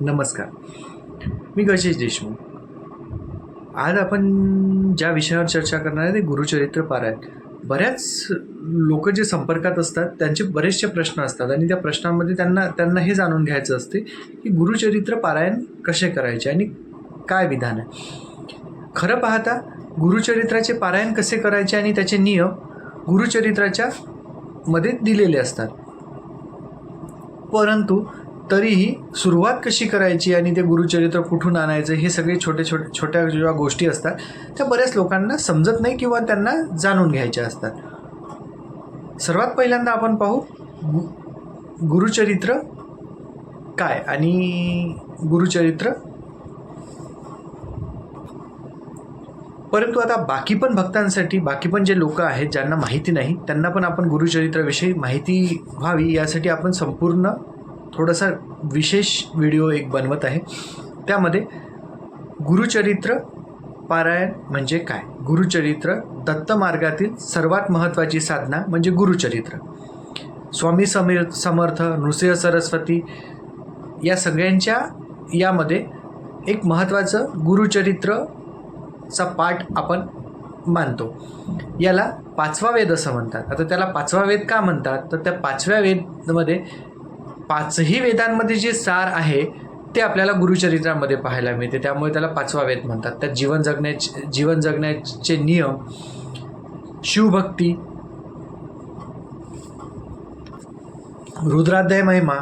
नमस्कार. मी गजेश देशमुख. आज आपण ज्या विषयावर चर्चा करणार आहे ते गुरुचरित्र पारायण बऱ्याच लोक जे संपर्कात असतात त्यांचे बरेचसे प्रश्न असतात आणि त्या प्रश्नांमध्ये त्यांना त्यांना हे जाणून घ्यायचं असते की गुरुचरित्र पारायण कसे करायचे आणि काय विधान आहे. खरं पाहता गुरुचरित्राचे पारायण कसे करायचे आणि त्याचे नियम गुरुचरित्राच्या मध्ये दिलेले असतात. परंतु तरीही सुरुवात कशी करायची आणि ते गुरुचरित्र कुठून आणायचं हे सगळे छोटे छोटे छोट्या ज्या गोष्टी असतात त्या बऱ्याच लोकांना समजत नाही किंवा त्यांना जाणून घ्यायच्या असतात. सर्वात पहिल्यांदा आपण पाहू गु गुरुचरित्र काय आणि गुरुचरित्र? परंतु आता बाकी पण भक्तांसाठी बाकी पण जे लोक आहेत ज्यांना माहिती नाही त्यांना पण आपण गुरुचरित्राविषयी माहिती व्हावी यासाठी आपण संपूर्ण थोडासा विशेष व्हिडिओ एक बनवत आहे. त्यामध्ये गुरुचरित्र पारायण म्हणजे काय? गुरुचरित्र दत्त मार्गातील सर्वात महत्त्वाची साधना म्हणजे गुरुचरित्र. स्वामी समीर समर्थ नृसिंह सरस्वती या सगळ्यांच्या यामध्ये एक महत्त्वाचं गुरुचरित्रचा पाठ आपण मानतो. याला पाचवा वेद असं म्हणतात. आता त्याला पाचवा वेद का म्हणतात? तर त्या पाचव्या वेदमध्ये पाचही वेदांमध्ये जे सार आहे ते आपल्याला गुरुचरित्रामध्ये पाहायला मिळते. त्यामुळे त्याला पाचवा वेद म्हणतात. त्यात जीवन जगण्याचे जीवन जगण्याचे नियम शिवभक्ती रुद्राध्याय महिमा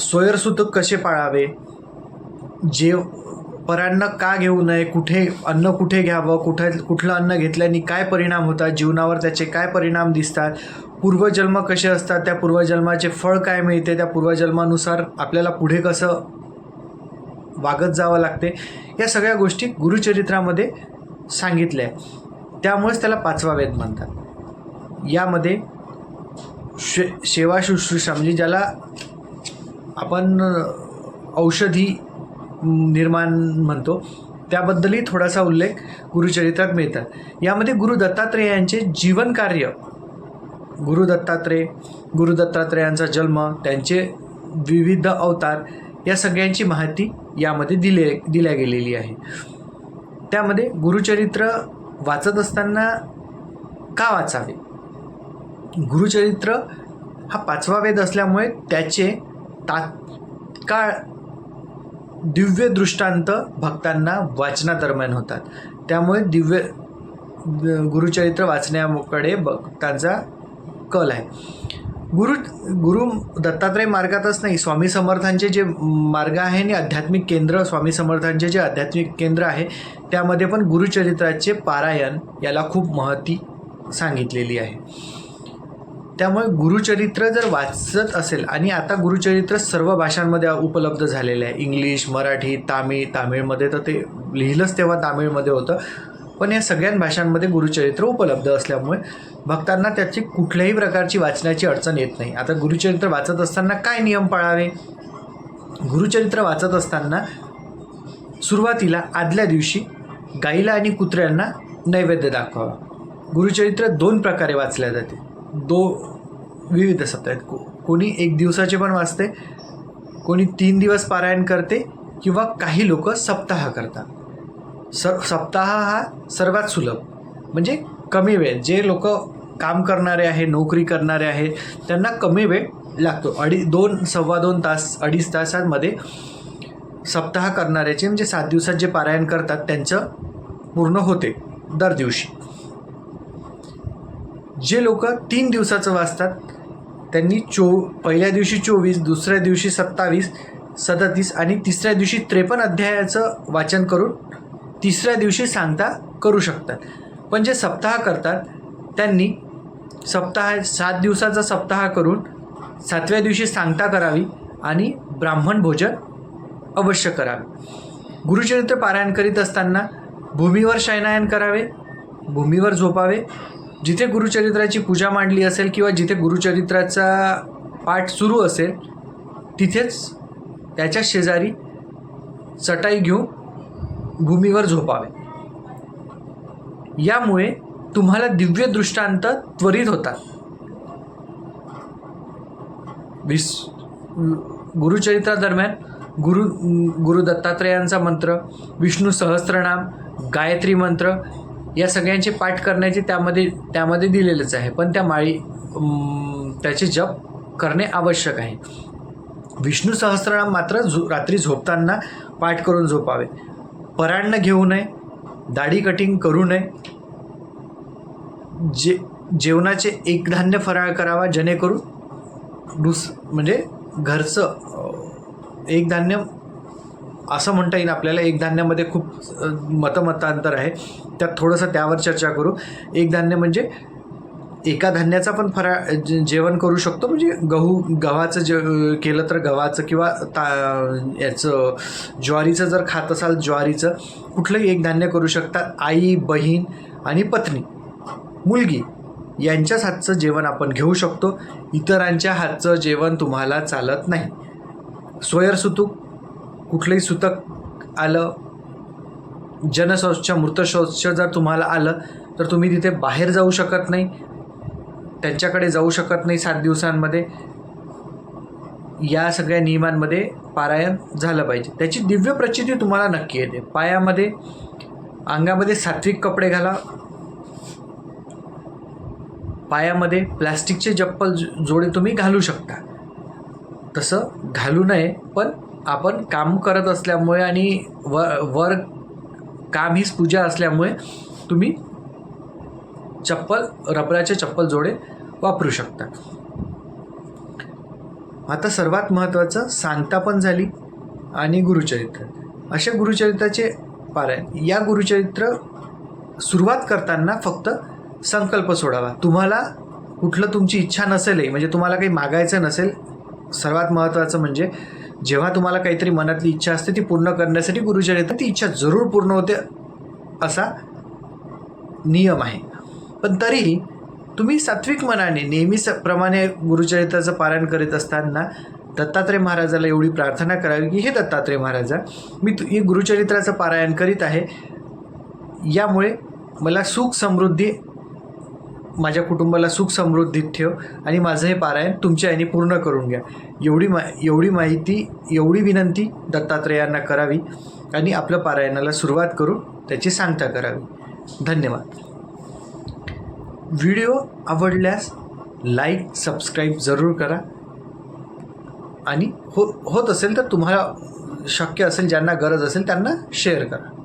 स्वयरसूतक कसे पाळावे जेव परांना का घेऊ नये कुठे अन्न कुठे घ्यावं कुठे कुठलं अन्न घेतल्याने काय परिणाम होतात जीवनावर त्याचे काय परिणाम दिसतात पूर्वजन्म कसे असतात त्या पूर्वजन्माचे फळ काय मिळते त्या पूर्वजन्मानुसार आपल्याला पुढे कसं वागत जावं लागते या सगळ्या गोष्टी गुरुचरित्रामध्ये सांगितल्या आहे त्यामुळेच त्याला पाचवा वेद म्हणतात. यामध्ये शे सेवा शुश्रूषा म्हणजे ज्याला आपण औषधी निर्माण म्हणतो. त्याबद्दलही थोडासा उल्लेख गुरुचरित्रात मिळतात. यामध्ये गुरु दत्तात्रेयांचे जीवन कार्य गुरु दत्तात्रेय गुरु दत्तात्रेयांचा जन्म त्यांचे विविध अवतार या सगळ्यांची माहिती यामध्ये दिले दिल्या गेलेली आहे. त्यामध्ये गुरुचरित्र वाचत असताना का वाचावे? गुरुचरित्र हा पाचवा वेद असल्यामुळे त्याचे तात्काळ दिव्य दृष्टांत भक्तांना वाचनादरम्यान होतात. त्यामुळे दिव्य गुरुचरित्र वाचण्याकडे भक्तांचा कल आहे. गुरु गुरु दत्तात्रय मार्गातच नाही स्वामी समर्थांचे जे मार्ग आहे आणि आध्यात्मिक केंद्र स्वामी समर्थांचे जे आध्यात्मिक केंद्र आहे त्यामध्ये पण गुरुचरित्राचे पारायण याला खूप महती सांगितलेली आहे. त्यामुळे गुरुचरित्र जर वाचत असेल आणि आता गुरुचरित्र सर्व भाषांमध्ये उपलब्ध झालेलं आहे. इंग्लिश मराठी तामिळ तामिळमध्ये तर ते लिहिलंच तेव्हा तामिळमध्ये होतं. पण या सगळ्या भाषांमध्ये गुरुचरित्र उपलब्ध असल्यामुळे भक्तांना त्याची कुठल्याही प्रकारची वाचण्याची अडचण येत नाही. आता गुरुचरित्र वाचत असताना काय नियम पाळावे? गुरुचरित्र वाचत असताना सुरुवातीला आदल्या दिवशी गाईला आणि कुत्र्यांना नैवेद्य दाखवावा. गुरुचरित्र दोन प्रकारे वाचल्या जाते. दो विविध सत्ता आहेत को कोणी एक दिवसाचे पण वाचते कोणी तीन दिवस पारायण करते किंवा काही लोक सप्ताह करतात. स सप्ताह हा सर्वात सुलभ म्हणजे कमी वेळ. जे लोक काम करणारे आहे नोकरी करणारे आहे त्यांना कमी वेळ लागतो. अडी दोन सव्वा दोन तास अडीच तासांमध्ये सप्ताह करणाऱ्याचे म्हणजे सात दिवसात जे पारायण करतात त्यांचं पूर्ण होते दर दिवशी. जे लोक तीन दिवसाचं वाचतात त्यांनी चो पहिल्या दिवशी चोवीस दुसऱ्या दिवशी सत्तावीस सदतीस आणि तिसऱ्या दिवशी त्रेपन्न अध्यायाचं वाचन करून तिसऱ्या दिवशी सांगता करू शकतात. पण जे सप्ताह करतात त्यांनी सप्ताह सात दिवसाचा सप्ताह करून सातव्या दिवशी सांगता करावी आणि ब्राह्मण भोजन अवश्य करावे. गुरुचरित्र पारायण करीत असताना भूमीवर शयनायन करावे भूमीवर झोपावे जिथे गुरुचरित्राची पूजा मांडली असेल किंवा जिथे गुरुचरित्राचा पाठ सुरू असेल तिथेच त्याच्या शेजारी चटाई घेऊन भूमीवर झोपावे. यामुळे तुम्हाला दिव्य दृष्टांत त्वरित होतात. विस गुरुचरित्रादरम्यान गुरु गुरु दत्तात्रेयांचा मंत्र विष्णू सहस्त्रनाम गायत्री मंत्र या सगळ्यांचे पाठ करण्याचे त्यामध्ये त्यामध्ये दिलेलंच आहे. पण त्या माळी त्याचे जप करणे आवश्यक आहे. विष्णू सहस्रनाम मात्र झो रात्री झोपताना पाठ करून झोपावे. परान्न घेऊ नये दाढी कटिंग करू नये. जे जेवणाचे एक धान्य फराळ करावा जेणेकरून दुस म्हणजे घरचं एक धान्य असं म्हणता येईल आपल्याला एक धान्यामध्ये खूप मतमतांतर आहे. त्यात थोडंसं त्यावर चर्चा करू. एक धान्य म्हणजे एका धान्याचा पण फराळ जेवण करू शकतो म्हणजे गहू गव्हाचं जे केलं तर गव्हाचं किंवा ता याचं ज्वारीचं जर खात असाल ज्वारीचं कुठलंही एक धान्य करू शकतात आई बहीण आणि पत्नी मुलगी यांच्याच हातचं जेवण आपण घेऊ शकतो. इतरांच्या हातचं जेवण तुम्हाला चालत नाही. स्वयंसुतूक कुठलंही सुतक आलं जनशौच मृतशौच जर तुम्हाला आलं तर तुम्ही तिथे बाहेर जाऊ शकत नाही. त्यांच्याकडे जाऊ शकत नाही सात दिवसांमध्ये. या सगळ्या नियमांमध्ये पारायण झालं पाहिजे. त्याची दिव्य प्रचिती तुम्हाला नक्की येते. पायामध्ये अंगामध्ये सात्विक कपडे घाला. पायामध्ये प्लॅस्टिकचे चप्पल जोडे तुम्ही घालू शकता. तसं घालू नये पण आपण काम करत असल्यामुळे आणि व वर काम हीच पूजा असल्यामुळे तुम्ही चप्पल रबराचे चप्पल जोडे वापरू शकता. आता सर्वात महत्त्वाचं सांगता पण झाली आणि गुरुचरित्र. अशा गुरुचरित्राचे पारायण. या गुरुचरित्र सुरुवात करताना फक्त संकल्प सोडावा. तुम्हाला कुठलं तुमची इच्छा नसेलही म्हणजे तुम्हाला काही मागायचं नसेल सर्वात महत्त्वाचं म्हणजे जेव्हा तुम्हाला काहीतरी मनातली इच्छा असते ती पूर्ण करण्यासाठी गुरुचरित्र ती इच्छा जरूर पूर्ण होते असा नियम आहे. पण तरीही तुम्ही सात्विक मनाने नेहमी स प्रमाणे गुरुचरित्राचं पारायण करीत असताना दत्तात्रय महाराजाला एवढी प्रार्थना करावी की हे दत्तात्रय महाराजा मी तु गुरुचरित्राचं पारायण करीत आहे. यामुळे मला सुख समृद्धी माझ्या कुटुंबाला सुख समृद्धीत ठेव आणि माझं हे पारायण तुमच्या याने पूर्ण करून घ्या. एवढी मा एवढी माहिती एवढी विनंती दत्तात्रेयांना करावी आणि आपलं पारायणाला सुरुवात करून त्याची सांगता करावी. धन्यवाद. व्हिडिओ आवडल्यास लाईक सबस्क्राईब जरूर करा. आणि हो होत असेल तर तुम्हाला शक्य असेल ज्यांना गरज असेल त्यांना शेअर करा.